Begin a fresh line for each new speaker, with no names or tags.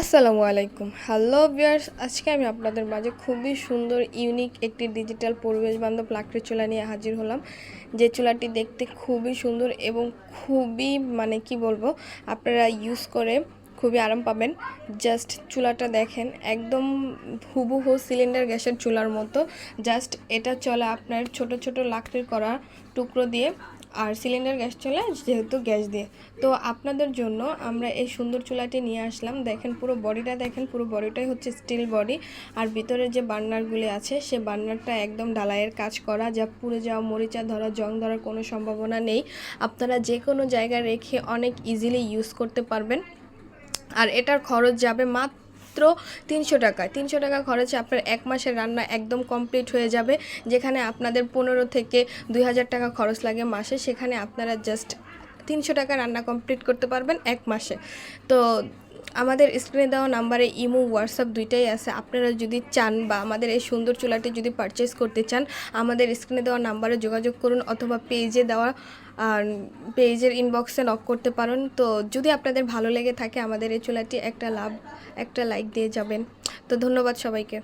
আসসালামু আলাইকুম। হ্যালো বিয়ার্স আজকে আমি আপনাদের মাঝে খুবই সুন্দর ইউনিক একটি ডিজিটাল পরিবেশ বান্ধব লাকড়ি চুলা নিয়ে হাজির হলাম। যে চুলাটি দেখতে খুবই সুন্দর এবং খুবই মানে কি বলব, আপনারা ইউজ করে খুবই আরাম পাবেন। জাস্ট চুলাটা দেখেন, একদম হুবহু সিলিন্ডার গ্যাসের চুলার মতো। জাস্ট এটা চলে আপনার ছোট ছোট লাকড়ির করা টুকরো দিয়ে, আর সিলিন্ডার গ্যাস চলে যেহেতু গ্যাস দিয়ে। তো আপনাদের জন্য আমরা এই সুন্দর চুলাটি নিয়ে আসলাম। দেখেন পুরো বডিটা, দেখেন পুরো বডিটাই হচ্ছে স্টিল বডি আর ভিতরে যে বার্নারগুলি আছে, সে বার্নারটা একদম ডালাইয়ের কাজ করা, যা পুড়ে যাওয়া, মরিচা ধরা, জং ধরার কোনো সম্ভাবনা নেই। আপনারা যে কোনো জায়গায় রেখে অনেক ইজিলি ইউজ করতে পারবেন। আর এটার খরচ যাবে মাত্র তিনশো টাকা তিনশো টাকা খরচে আপনার এক মাসের রান্না একদম কমপ্লিট হয়ে যাবে, যেখানে আপনাদের পনেরো থেকে দুই হাজার টাকা খরচ লাগে মাসে, সেখানে আপনারা জাস্ট তিনশো টাকা রান্না কমপ্লিট করতে পারবেন এক মাসে। তো আমাদের স্ক্রিনে দেওয়া নাম্বারে ইমো হোয়াটসঅ্যাপ দুইটাই আছে। আপনারা যদি চান বা আমাদের এই সুন্দর চুলাটি যদি পারচেস করতে চান, আমাদের স্ক্রিনে দেওয়া নাম্বারে যোগাযোগ করুন অথবা পেজে দেওয়া পেজের ইনবক্সে নক করতে পারেন। তো যদি আপনাদের ভালো লেগে থাকে আমাদের এই চুলাটি, একটা লাভ, একটা লাইক দিয়ে যাবেন। তো ধন্যবাদ সবাইকে।